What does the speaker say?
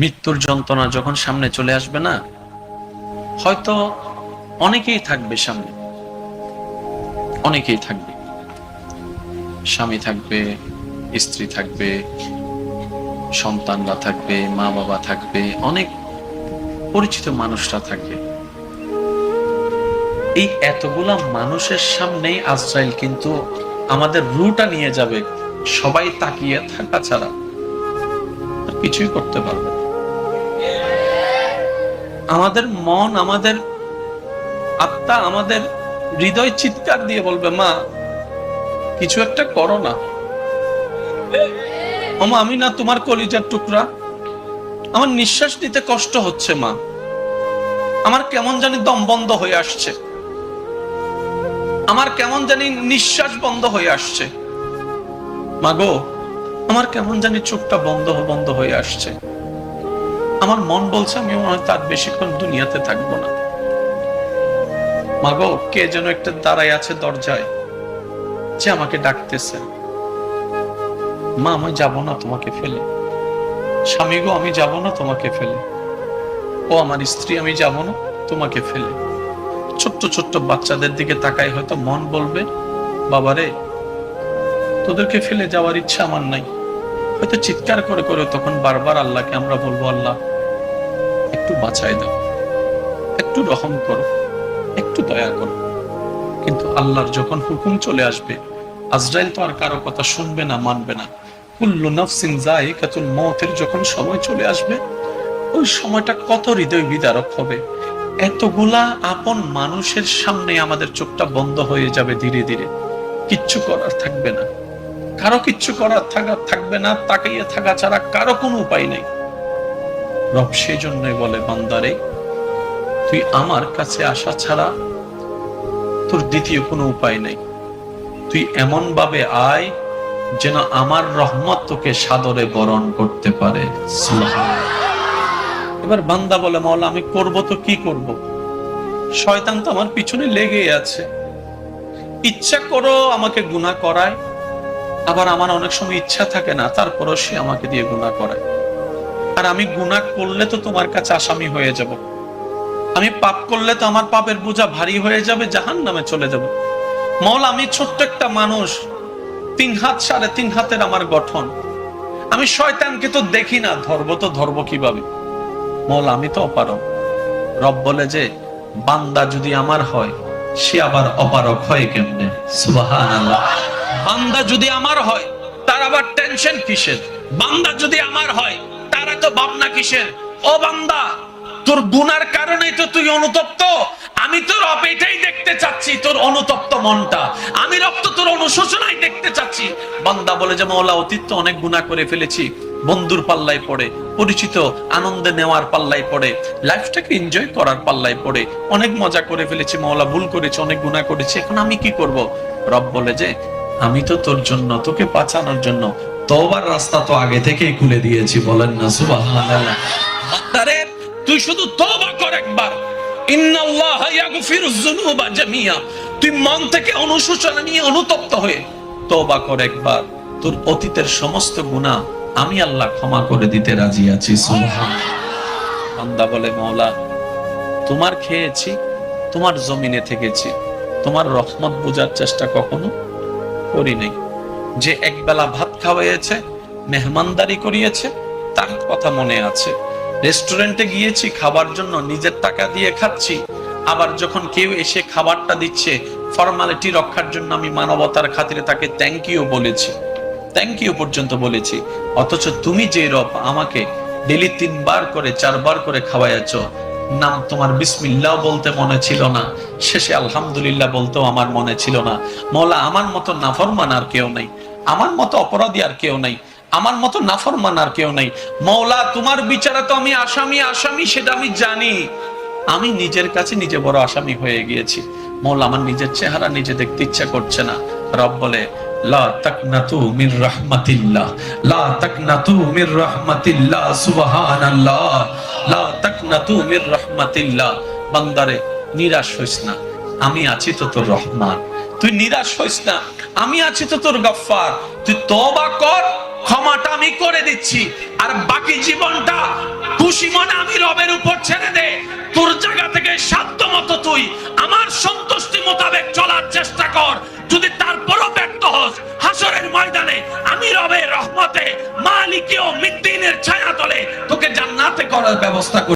মৃত্যুর যন্ত্রণা যখন সামনে চলে আসবে না, হয়তো অনেকেই থাকবে সামনে। অনেকেই থাকবে। স্বামী থাকবে, স্ত্রী থাকবে, সন্তানরা থাকবে মা বাবা থাকবে, অনেক পরিচিত মানুষরা থাকবে এই এতগুলা মানুষের সামনেই আজরাইল কিন্তু আমাদের রুটা নিয়ে যাবে। সবাই তাকিয়ে থাকা ছাড়া কিছুই করতে পারবে না। আমাদের মন, আমাদের আত্মা, আমাদের হৃদয় চিৎকার দিয়ে বলবে, মা, কিছু একটা করো না। আমা আমি না তোমার কলিজার টুকরা। আমার নিঃশ্বাস নিতে কষ্ট হচ্ছে, মা। আমার কেমন জানি দম বন্ধ হয়ে আসছে। আমার কেমন জানি নিঃশ্বাস বন্ধ হয়ে আসছে। মাগো আমার কেমন জানি চোখটা বন্ধ বন্ধ হয়ে আসছে। আমার মন বলছে, আমি মনে হয় তার বেশিক্ষণ দুনিয়াতে থাকব না। মাগো, কে যেন একটা দাঁড়ায় আছে দরজায়, যে আমাকে ডাকতেছে। মা, আমি যাব না তোমাকে ফেলে। স্বামী গো, আমি যাব না তোমাকে ফেলে। ও আমার স্ত্রী, আমি যাব না তোমাকে ফেলে। ছোট্ট ছোট্ট বাচ্চাদের দিকে তাকাই হয়তো মন বলবে, বাবারে, তোদেরকে ফেলে যাওয়ার ইচ্ছা আমার নাই। হয়তো চিৎকার করে করে তখন বারবার আল্লাহকে আমরা বলব, আল্লাহ, একটু বাঁচাই দাও। একটু রহম করো। একটু দয়া করো। কিন্তু আল্লাহর যখন হুকুম চলে আসবে, আজরাইল তো আর কারও কথা শুনবে না, মানবে না। কুল্লু নফসিন যায়িকাতুল মৌতের যখন সময় চলে আসবে, ওই সময়টা কত হৃদয় বিদারক হবে। এতগুলা আপন মানুষের সামনে আমাদের চোখটা বন্ধ হয়ে যাবে ধীরে ধীরে। কিচ্ছু করার থাকবে না। কারও কিচ্ছু করার থাকা থাকবে না, তাকাইয়ে থাকা ছাড়া কারও কোনো উপায় নেই। রব সেই জন্যই বলে, বান্দারে, তুই আমার কাছে আসা ছাড়া তোর দ্বিতীয় কোনো উপায় নেই। তুই এমন ভাবে আয় যেন আমার রহমত তোকে সাদরে বরণ করতে পারে। এবার বান্দা বলে, মাওলা, আমি করব তো কি করব? শয়তান তো আমার পিছনে লেগেই আছে। ইচ্ছা করো আমাকে গুনাহ করায় আবার আমার অনেক সময় ইচ্ছা থাকে না, তারপরও সে আমাকে দিয়ে গুনাহ করায় আর আমি গুনাহ করলে তো তোমার কাছে আসামি হয়ে যাব। আমি পাপ করলে তো আমার পাপের বোঝা ভারী হয়ে যাবে জাহান নামে চলে যাব। মৌলা আমি ছোট্ট একটা মানুষ, তিন হাত সাড়ে তিন হাতের আমার গঠন। আমি শয়তানকে তো দেখি না, ধরবো তো ধরবো কীভাবে? মল আমি তো অপারক রব বলে যে, বান্দা যদি আমার হয়, সে আবার অপারক হয় কেমনে? সুবহানাল্লাহ। বান্দা যদি আমার হয়, তার আবার টেনশন কিসের? বান্দা যদি আমার হয়, তার এত ভাবনা কিসের? ও বান্দা, তোর গুনার কারণেই তো তুই অনুতপ্ত। আমি তোর এটাই দেখতে চাচ্ছি, তোর অনুতপ্ত মনটা। আমি রক্ত তোর অনুশোচনাই দেখতে চাচ্ছি। বান্দা বলে যে, মৌলা, অতীত তো অনেক গুনাহ করে ফেলেছি। বন্ধুর পাল্লায় পড়ে, পরিচিত আনন্দে নেওয়ার পাল্লায় পড়ে লাইফটাকে এনজয় করার পাল্লায় পড়ে। অনেক মজা করে ফেলেছি, মৌলা, ভুল করেছি, অনেক গুনাহ করেছি। এখন আমি কি করব? রব বলে যে আমি তো তোর জন্য, তোকে বাঁচানোর জন্য তোবার রাস্তা তো আগে থেকেই খুলে দিয়েছি, বলেন না তুই শুধু তওবা কর একবার। যুনুবা জামিয়া। তুই মন থেকে অনুশোচনা নিয়ে অনুতপ্ত হয়ে তওবা কর একবার। তোর অতীতের সমস্ত গুনাহ আমি আল্লাহ ক্ষমা করে দিতে রাজি আছি বান্দা বলে, মাওলা, তোমার খেয়েছি, তোমার জমিনে থেকেছি। তোমার রহমত বোঝার চেষ্টা কখনো করি নাই যে একবেলা ভাত খাওয়াইয়েছে, মেহমানদারি করিয়েছে, তার কথা মনে আছে। রেস্টুরেন্টে গিয়েছি, খাবার জন্য নিজের টাকা দিয়ে খাচ্ছি। আবার যখন কেউ এসে খাবারটা দিচ্ছে, ফর্মালিটি রক্ষার জন্য আমি মানবতার খাতিরে তাকে থ্যাংক ইউ বলেছি। থ্যাংক ইউ পর্যন্ত বলেছি। অথচ তুমি যে রব আমাকে ডেলি তিনবার করে, চারবার করে খাওয়াইয়াছ নাম তোমার বিসমিল্লাহ বলতে মনে ছিল না। শেষে আলহামদুলিল্লাহ বলতেও আমার মনে ছিল না। মৌলা, আমার মতো নাফরমান আর কেউ নাই। আমার মতো অপরাধী আর কেউ নাই। আমার মতো নাফরমান আর কেউ নাই। মৌলা, তোমার বিচারে তো আমি আসামি আসামি সেটা আমি জানি। আমি নিজের কাছে নিজে বড় আসামি হয়ে গিয়েছি। মৌলা, আমার নিজের চেহারা নিজে দেখতে ইচ্ছা করছে না। রব বলে, লা তাকনাতু মির রাহমাতিল্লাহ। লা তাকনাতু মির রাহমাতিল্লাহ, সুবহানাল্লাহ। লা বান্দারে, নিরাশ হইস না। আমি আছি তো তোর রহমান। তুই নিরাশ হইস না। আমি আছি তো তোর তুই তওবা কর, ক্ষমাটা আমি করে দিচ্ছি। আর বাকি জীবনটা খুশি মনে আমি রবের উপর ছেড়ে দে। তোর জায়গা থেকে সাধ্য মতো তুই আমার সন্তুষ্টি মোতাবেক চলার চেষ্টা কর। যদি তারপরও ব্যর্থ হস, হাসরের ময়দানে আমি রবের রহমতে মালিকীয় মিদ্দিনের ছায়া তোকে জান্নাতে করার ব্যবস্থা